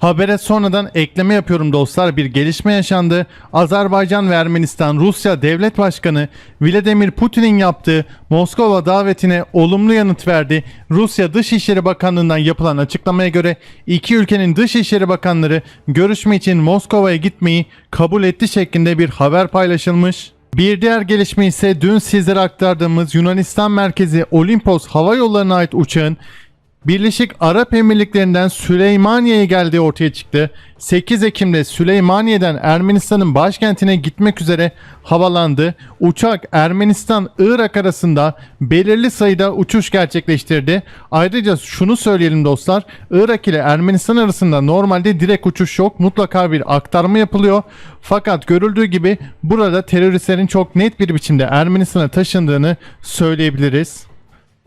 Habere sonradan ekleme yapıyorum dostlar. Bir gelişme yaşandı. Azerbaycan ve Ermenistan Rusya Devlet Başkanı Vladimir Putin'in yaptığı Moskova davetine olumlu yanıt verdi. Rusya Dışişleri Bakanlığı'ndan yapılan açıklamaya göre iki ülkenin Dışişleri Bakanları görüşme için Moskova'ya gitmeyi kabul etti şeklinde bir haber paylaşılmış. Bir diğer gelişme ise dün sizlere aktardığımız Yunanistan merkezi Olimpos hava yollarına ait uçağın Birleşik Arap Emirlikleri'nden Süleymaniye'ye geldiği ortaya çıktı. 8 Ekim'de Süleymaniye'den Ermenistan'ın başkentine gitmek üzere havalandı. Uçak Ermenistan-Irak arasında belirli sayıda uçuş gerçekleştirdi. Ayrıca şunu söyleyelim dostlar. Irak ile Ermenistan arasında normalde direkt uçuş yok. Mutlaka bir aktarma yapılıyor. Fakat görüldüğü gibi burada teröristlerin çok net bir biçimde Ermenistan'a taşındığını söyleyebiliriz.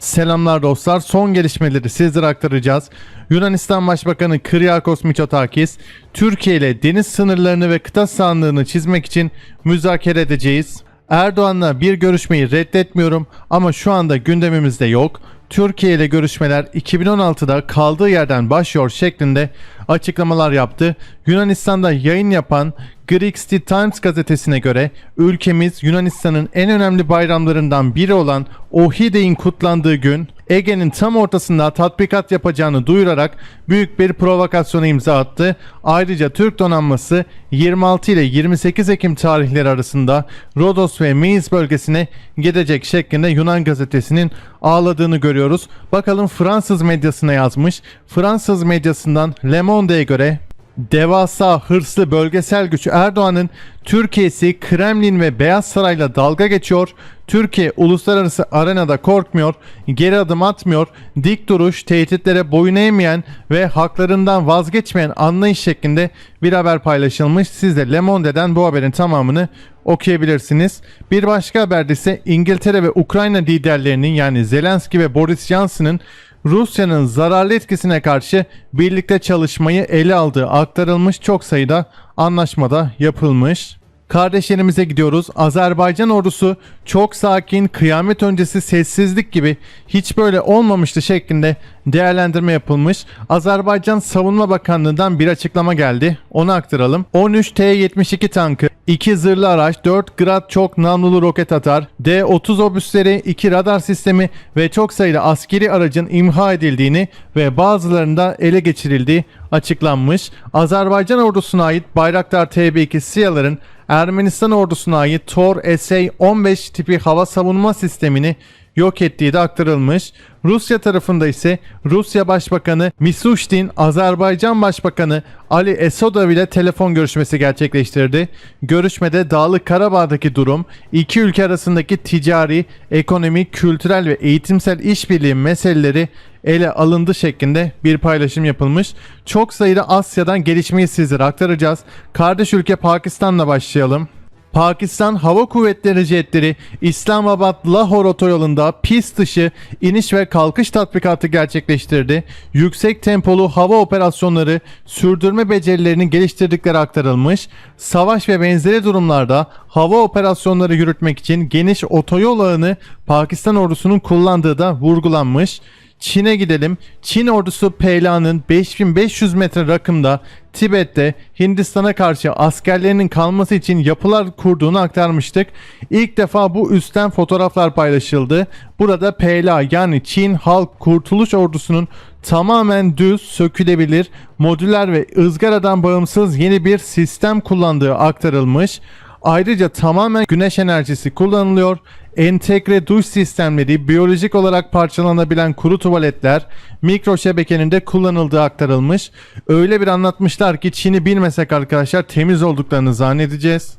Selamlar dostlar. Son gelişmeleri sizlere aktaracağız. Yunanistan Başbakanı Kyriakos Mitsotakis, Türkiye ile deniz sınırlarını ve kıta sahanlığını çizmek için müzakere edeceğiz. Erdoğan'la bir görüşmeyi reddetmiyorum ama şu anda gündemimizde yok. Türkiye ile görüşmeler 2016'da kaldığı yerden başlıyor şeklinde açıklamalar yaptı. Yunanistan'da yayın yapan Greek City Times gazetesine göre ülkemiz Yunanistan'ın en önemli bayramlarından biri olan Ohidey'in kutlandığı gün Ege'nin tam ortasında tatbikat yapacağını duyurarak büyük bir provokasyona imza attı. Ayrıca Türk donanması 26 ile 28 Ekim tarihleri arasında Rodos ve Meis bölgesine gidecek şeklinde Yunan gazetesinin ağladığını görüyoruz. Bakalım Fransız medyasına yazmış. Fransız medyasından Le Monde'ye göre Devasa hırslı bölgesel güç Erdoğan'ın Türkiye'si Kremlin ve Beyaz Saray'la dalga geçiyor. Türkiye uluslararası arenada korkmuyor, geri adım atmıyor, dik duruş, tehditlere boyun eğmeyen ve haklarından vazgeçmeyen anlayış şeklinde bir haber paylaşılmış. Siz de Le Monde'den bu haberin tamamını okuyabilirsiniz. Bir başka haberde ise İngiltere ve Ukrayna liderlerinin yani Zelenski ve Boris Johnson'ın Rusya'nın zararlı etkisine karşı birlikte çalışmayı ele aldığı aktarılmış çok sayıda anlaşmada yapılmış. Kardeşlerimize gidiyoruz. Azerbaycan ordusu çok sakin, kıyamet öncesi sessizlik gibi hiç böyle olmamıştı şeklinde değerlendirme yapılmış. Azerbaycan Savunma Bakanlığı'ndan bir açıklama geldi. Onu aktaralım. 13 T-72 tankı, 2 zırhlı araç, 4 Grad çok namlulu roket atar, D-30 obüsleri, 2 radar sistemi ve çok sayıda askeri aracın imha edildiğini ve bazılarında ele geçirildiği açıklanmış. Azerbaycan ordusuna ait Bayraktar TB2 SİHA'ların Ermenistan ordusuna ait Tor SA-15 tipi hava savunma sistemini yok ettiği de aktarılmış. Rusya tarafında ise Rusya Başbakanı Mishustin, Azerbaycan Başbakanı Ali Esodov ile telefon görüşmesi gerçekleştirdi. Görüşmede Dağlık Karabağ'daki durum, iki ülke arasındaki ticari, ekonomik, kültürel ve eğitimsel işbirliği meseleleri ele alındı şeklinde bir paylaşım yapılmış. Çok sayıda Asya'dan gelişmeyi sizlere aktaracağız. Kardeş ülke Pakistan'la başlayalım. Pakistan Hava Kuvvetleri jetleri İslamabad-Lahore otoyolunda pist dışı iniş ve kalkış tatbikatı gerçekleştirdi. Yüksek tempolu hava operasyonları sürdürme becerilerini geliştirdikleri aktarılmış. Savaş ve benzeri durumlarda hava operasyonları yürütmek için geniş otoyol ağını Pakistan ordusunun kullandığı da vurgulanmış. Çin'e gidelim. Çin ordusu Peyla'nın 5500 metre rakımda Tibet'te Hindistan'a karşı askerlerinin kalması için yapılar kurduğunu aktarmıştık. İlk defa bu üstten fotoğraflar paylaşıldı. Burada Peyla yani Çin Halk Kurtuluş Ordusu'nun tamamen düz, sökülebilir, modüler ve ızgaradan bağımsız yeni bir sistem kullandığı aktarılmış. Ayrıca tamamen güneş enerjisi kullanılıyor. Entegre duş sistemleri, biyolojik olarak parçalanabilen kuru tuvaletler, mikro şebekenin de kullanıldığı aktarılmış. Öyle bir anlatmışlar ki Çin'i bilmesek arkadaşlar temiz olduklarını zannedeceğiz.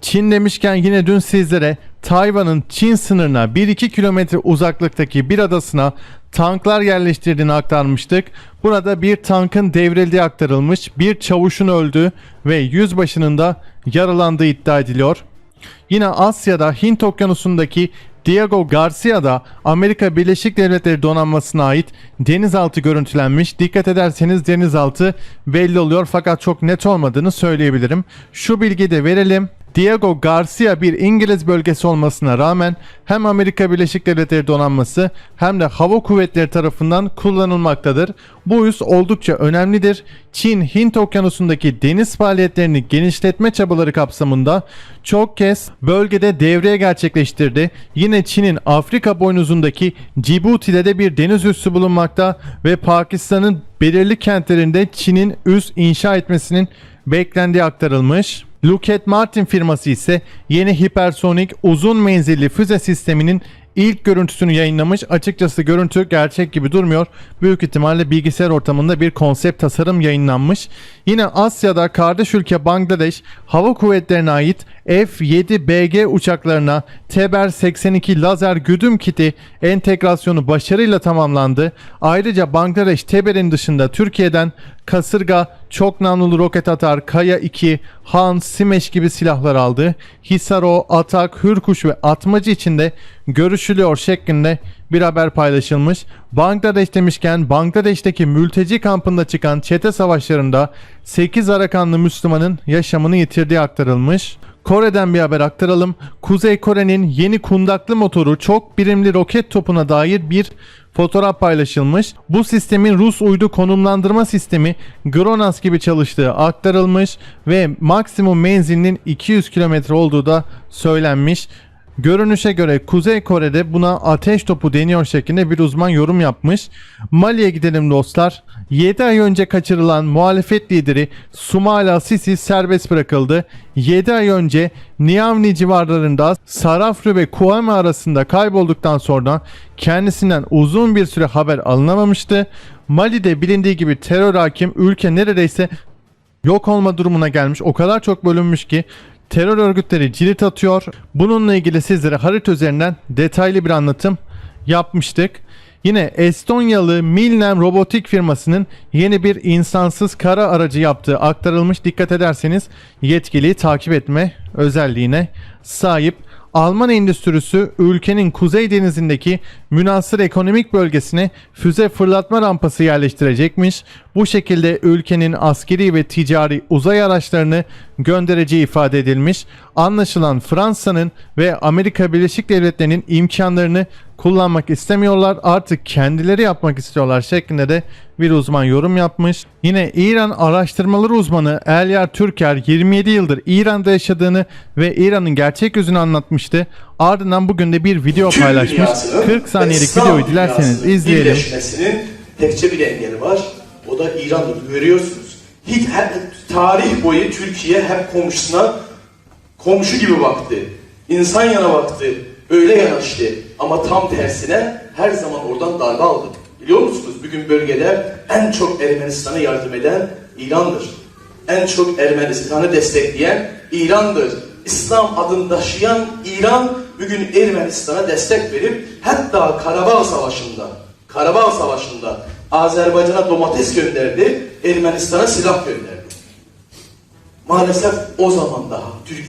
Çin demişken yine dün sizlere Tayvan'ın Çin sınırına 1-2 kilometre uzaklıktaki bir adasına tanklar yerleştirdiğini aktarmıştık. Burada bir tankın devrildiği aktarılmış, bir çavuşun öldüğü ve yüzbaşının da yaralandığı iddia ediliyor. Yine Asya'da Hint okyanusundaki Diego Garcia'da Amerika Birleşik Devletleri donanmasına ait denizaltı görüntülenmiş. Dikkat ederseniz denizaltı belli oluyor fakat çok net olmadığını söyleyebilirim. Şu bilgiyi de verelim. Diego Garcia bir İngiliz bölgesi olmasına rağmen hem Amerika Birleşik Devletleri donanması hem de hava kuvvetleri tarafından kullanılmaktadır. Bu üs oldukça önemlidir. Çin Hint Okyanusu'ndaki deniz faaliyetlerini genişletme çabaları kapsamında çok kez bölgede devreye gerçekleştirdi. Yine Çin'in Afrika boynuzundaki Cibuti'de de bir deniz üssü bulunmakta ve Pakistan'ın belirli kentlerinde Çin'in üs inşa etmesinin beklendiği aktarılmış. Lockheed Martin firması ise yeni hipersonik uzun menzilli füze sisteminin ilk görüntüsünü yayınlamış. Açıkçası görüntü gerçek gibi durmuyor. Büyük ihtimalle bilgisayar ortamında bir konsept tasarım yayınlanmış. Yine Asya'da kardeş ülke Bangladeş hava kuvvetlerine ait F-7BG uçaklarına Teber 82 lazer güdüm kiti entegrasyonu başarıyla tamamlandı. Ayrıca Bangladeş Teber'in dışında Türkiye'den kasırga, çok namlulu roket atar, Kaya 2, Han, Simeş gibi silahlar aldı. Hisaro, Atak, Hürkuş ve Atmacı içinde görüşülüyor şeklinde bir haber paylaşılmış. Bangladeş demişken Bangladeş'teki mülteci kampında çıkan çete savaşlarında 8 Arakanlı Müslümanın yaşamını yitirdiği aktarılmış. Kore'den bir haber aktaralım. Kuzey Kore'nin yeni kundaklı motoru çok birimli roket topuna dair bir fotoğraf paylaşılmış. Bu sistemin Rus uydu konumlandırma sistemi GLONASS gibi çalıştığı aktarılmış ve maksimum menzilinin 200 kilometre olduğu da söylenmiş. Görünüşe göre Kuzey Kore'de buna ateş topu deniyor şeklinde bir uzman yorum yapmış. Mali'ye gidelim dostlar. 7 ay önce kaçırılan muhalefet lideri Sumala Sisi serbest bırakıldı. 7 ay önce Niamni civarlarında Sarafrı ve Kuame arasında kaybolduktan sonra kendisinden uzun bir süre haber alınamamıştı. Mali'de bilindiği gibi terör hakim ülke neredeyse yok olma durumuna gelmiş. O kadar çok bölünmüş ki terör örgütleri cirit atıyor. Bununla ilgili sizlere harita üzerinden detaylı bir anlatım yapmıştık. Yine Estonyalı Milnem Robotik firmasının yeni bir insansız kara aracı yaptığı aktarılmış. Dikkat ederseniz yetkiliyi takip etme özelliğine sahip. Alman endüstrisi ülkenin kuzey denizindeki münasır ekonomik bölgesine füze fırlatma rampası yerleştirecekmiş. Bu şekilde ülkenin askeri ve ticari uzay araçlarını göndereceği ifade edilmiş. Anlaşılan Fransa'nın ve Amerika Birleşik Devletleri'nin imkanlarını kullanmak istemiyorlar. Artık kendileri yapmak istiyorlar şeklinde de bir uzman yorum yapmış. Yine İran araştırmaları uzmanı Elyar Türker 27 yıldır İran'da yaşadığını ve İran'ın gerçek yüzünü anlatmıştı. Ardından bugün de bir video Türk paylaşmış. dünyasının 40 saniyelik videoyu dilerseniz izleyelim. Tekçe bir engeli var. O da İran'dır. Görüyorsunuz. Hiç hep, tarih boyu Türkiye hep komşusuna komşu gibi baktı. İnsan yana baktı. Öyle yanaştı. Ama tam tersine her zaman oradan darbe aldı. Biliyor musunuz? Bugün bölgede en çok Ermenistan'a yardım eden İran'dır. En çok Ermenistan'ı destekleyen İran'dır. İslam adını taşıyan İran bugün Ermenistan'a destek verip hatta Karabağ Savaşı'nda Karabağ Savaşı'nda Azerbaycan'a domates gönderdi, Ermenistan'a silah gönderdi. Maalesef o zaman daha Türkiye